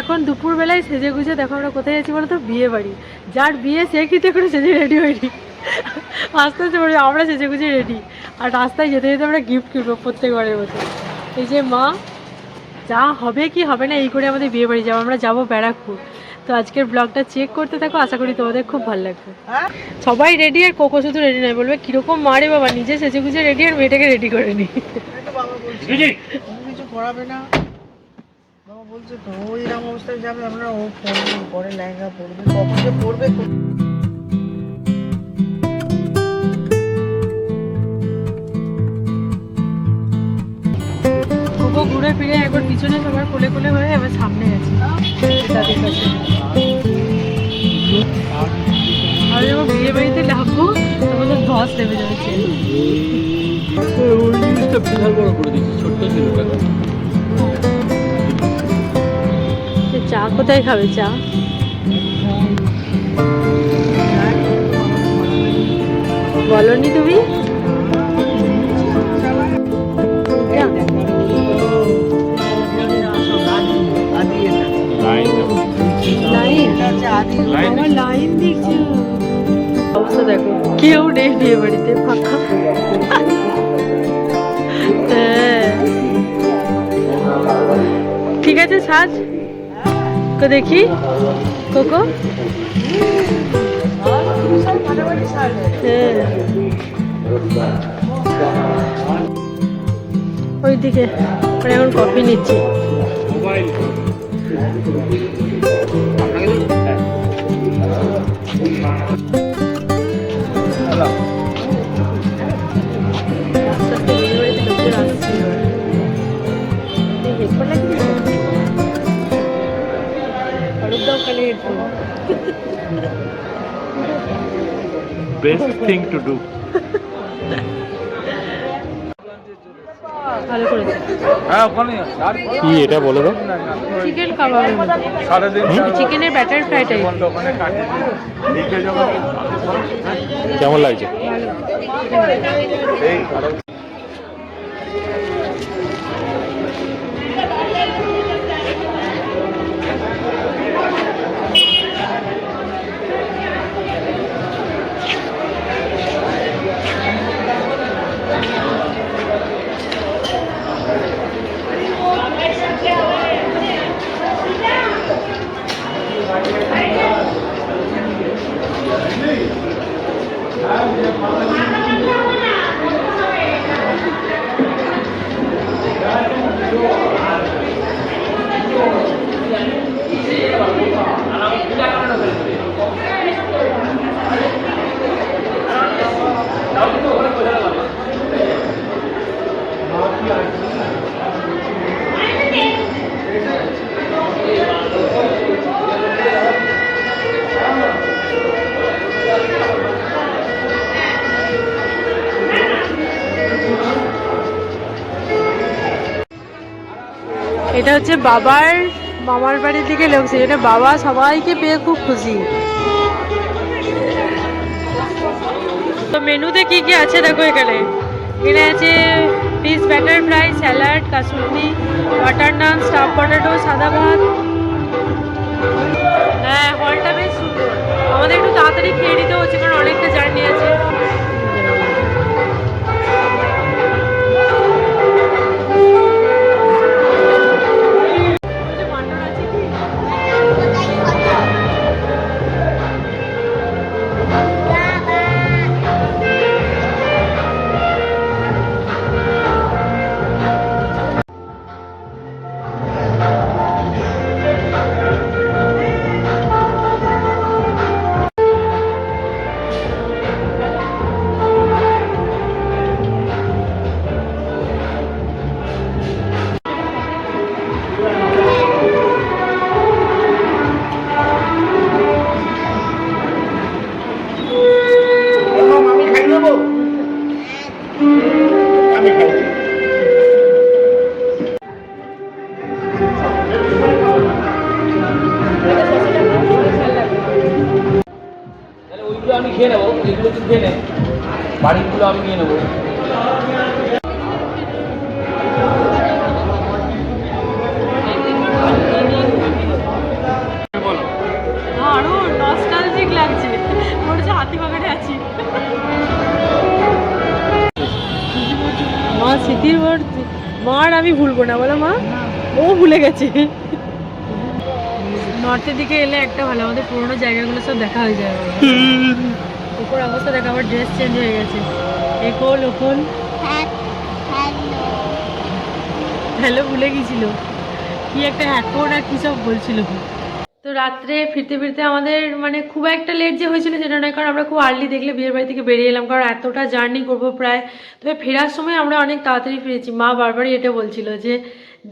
এখন দুপুরবেলায় সেজে গুজে দেখো আমরা কোথায় যাচ্ছি বলো তো বিয়ে বাড়ি। যার বিয়ে সে কিন্তু করে সেজে রেডি হয়নি। আস্তে আস্তে বলি আমরা সেজে গুজে রেডি আর রাস্তায় যেতে যেতে আমরা গিফট কিনবো প্রত্যেকবারের মতো। এই যে মা যা হবে কি হবে না এই করে আমাদের বিয়ে বাড়ি যাব। আমরা যাব ব্যারাকপুর। তো আজকের ব্লগটা চেক করতে থাকো আশা করি তোমাদের খুব ভালো লাগবে। সবাই রেডি আর কোকো শুধু রেডি নয় বলবে কীরকম মারে বাবা নিজে সেজে গুজে রেডি আর মেয়েটাকে রেডি করে নি। বাবা বলছে কিছু করাবে না। বাবা বলছে তো ও এরকম অবস্থায় যাবে আমরা ও পড়বে পরে লেহেঙ্গা পরবে কখন যে পড়বে ঘুরে ফিরে একবার পিছনে সবার কোলে কোলে হয়ে এবার সামনে গেছে। তাদের কাছে আর যখন বিয়ে বাড়িতে নামবো তখন তো ধস নেমে যাচ্ছে। ওই জিনিসটা বিশাল বড় করে দিয়েছি ছোট্ট ছিল চা, কোথায় খাবে চা? বলনি তুমি? লাইন দেখছি অবস্থা দেখো কেউ নেই বিয়ে বাড়িতে ফাঁকা হ্যাঁ। ঠিক আছে, সাজ। তো দেখি। কোকো হ্যাঁ। ওইদিকে। এখন কফি নিচ্ছি। বেস্ট থিং টু ডু ভালো করেছে। হ্যাঁ ওখানে কি এটা বলো তো? চিকেন চিকেনের ব্যাটার ফ্রাই টাইপ ওখানে কাটিয়ে কেমন লাগছে? এটা হচ্ছে বাবার মামার বাড়ির দিকে লোকছে এটা বাবা সবাইকে পেয়ে খুব খুশি। তো মেনুতে কি কি আছে দেখো এখানে? এখানে আছে fish batter fry salad kasundi butter naan stuff potato সাদা ভাত। হ্যাঁ হলটা বেশ সুন্দর। আমাদের একটু তাড়াতাড়ি খেয়ে নিতে হচ্ছে, কারণ অনেকটা জার্নি আছে। আমি ওইগুলো আমি খেয়ে নেব এগুলো তুই খেয়ে নে। বাড়িগুলো আমি নিয়ে নেব। স্মৃতির মার আমি ভুলবো না বলো মা। ও ভুলে গেছে। নর্থের দিকে এলে একটা ভালো আমাদের পুরোনো জায়গাগুলো সব দেখা হয়ে যায় উপর অবস্থা দেখা আমার ড্রেস চেঞ্জ হয়ে গেছে। একল ওকল হ্যালো। ভুলে গেছিল। কি একটা হ্যাকোর আর কি সব বলছিল। তো রাত্রে ফিরতে ফিরতে আমাদের মানে খুব একটা লেট যে হয়েছিল সেটা নয়, কারণ আমরা খুব আর্লি দেখলে বিয়ের বাড়ি থেকে বেরিয়ে এলাম, কারণ এতটা জার্নি করব প্রায়। তবে ফেরার সময় আমরা অনেক তাড়াতাড়ি ফিরেছি। মা বারবারই এটা বলছিল যে,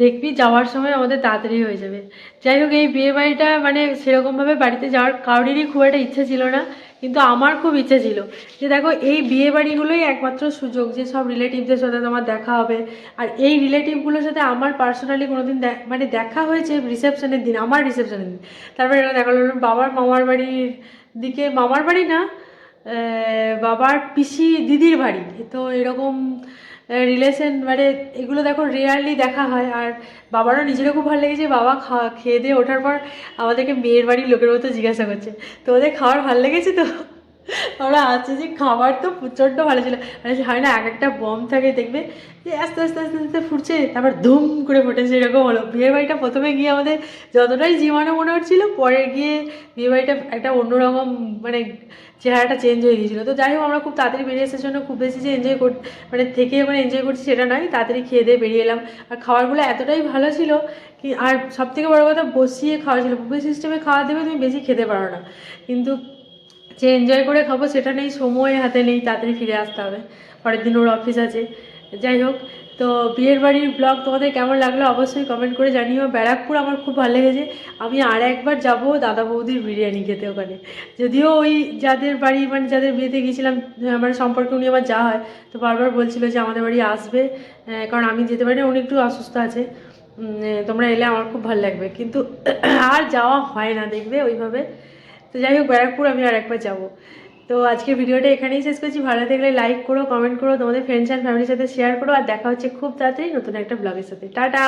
দেখবি যাওয়ার সময় আমাদের তাড়াতাড়ি হয়ে যাবে। যাই হোক, এই বিয়ে বাড়িটা মানে সেরকমভাবে বাড়িতে যাওয়ার কারোরই খুব একটা ইচ্ছে ছিল না। কিন্তু আমার খুব ইচ্ছে ছিল যে দেখো এই বিয়ে বাড়িগুলোই একমাত্র সুযোগ যে সব রিলেটিভদের সাথে তোমার দেখা হবে। আর এই রিলেটিভগুলোর সাথে আমার পার্সোনালি কোনোদিন মানে দেখা হয়েছে রিসেপশনের দিন, আমার রিসেপশনের দিন। তারপরে দেখা বাবার মামার বাড়ির দিকে, মামার বাড়ি না বাবার পিসি দিদির বাড়ি। তো এরকম রিলেশন মানে এগুলো দেখো রেয়ারলি দেখা হয়। আর বাবারও নিজেরও খুব ভালো লেগেছে। বাবা খাওয়া খেয়ে দিয়ে ওঠার পর আমাদেরকে মেয়ের বাড়ির লোকের মতো জিজ্ঞাসা করছে তো ওদের খাওয়ার ভালো লেগেছে তো? আমরা আছে যে খাবার তো প্রচণ্ড ভালো ছিল। মানে হয় না, এক একটা বম থাকে, দেখবে যে আস্তে আস্তে আস্তে আস্তে ফুটছে, তারপর ধুম করে ফুটেছে, এরকম হলো। বিয়ে বাড়িটা প্রথমে গিয়ে আমাদের যতটাই জীবাণু মনে হচ্ছিল, পরে গিয়ে বিয়ে বাড়িটা একটা অন্যরকম মানে চেহারাটা চেঞ্জ হয়ে গিয়েছিল। তো যাই হোক, আমরা খুব তাড়াতাড়ি বেরিয়ে আসার জন্য খুব বেশি যে এনজয় কর মানে থেকে মানে এনজয় করছি সেটা নয়, তাড়াতাড়ি খেয়ে দিয়ে বেরিয়ে এলাম। আর খাবারগুলো এতটাই ভালো ছিল কি আর সব থেকে বড়ো কথা বসিয়ে খাওয়া ছিল। বুফে সিস্টেমে খাওয়া দেবে, তুমি বেশি খেতে পারো না। কিন্তু যে এনজয় করে খাব সেটা নেই, সময় হাতে নেই, তাড়াতাড়ি ফিরে আসতে হবে। পরের দিন ওর অফিস আছে। যাই হোক, তো বিয়ের বাড়ির ব্লগ তোমাদের কেমন লাগল অবশ্যই কমেন্ট করে জানিও। ব্যারাকপুর আমার খুব ভালো লেগেছে। আমি আর একবার যাব দাদা বৌদির বিরিয়ানি খেতে ওখানে। যদিও ওই যাদের বাড়ি মানে যাদের বিয়েতে গিয়েছিলাম আমার সম্পর্কে উনি আমার যা হয়, তো বারবার বলছিল যে আমাদের বাড়ি আসবে। কারণ আমি যেতে পারি উনি একটু অসুস্থ আছে। তোমরা এলে আমার খুব ভালো লাগবে। কিন্তু আর যাওয়া হয় না, দেখবে ওইভাবে। তো যাই হোক, ব্যারাকপুর আমি আর একবার যাব। তো আজকে ভিডিওটা এখানেই শেষ করছি। ভালো থাকলে লাইক করো কমেন্ট করো, তোমাদের ফ্রেন্ডস অ্যান্ড ফ্যামিলির সাথে শেয়ার করো, আর দেখা হচ্ছে খুব তাড়াতাড়ি নতুন একটা ব্লগের সাথে। টাটা!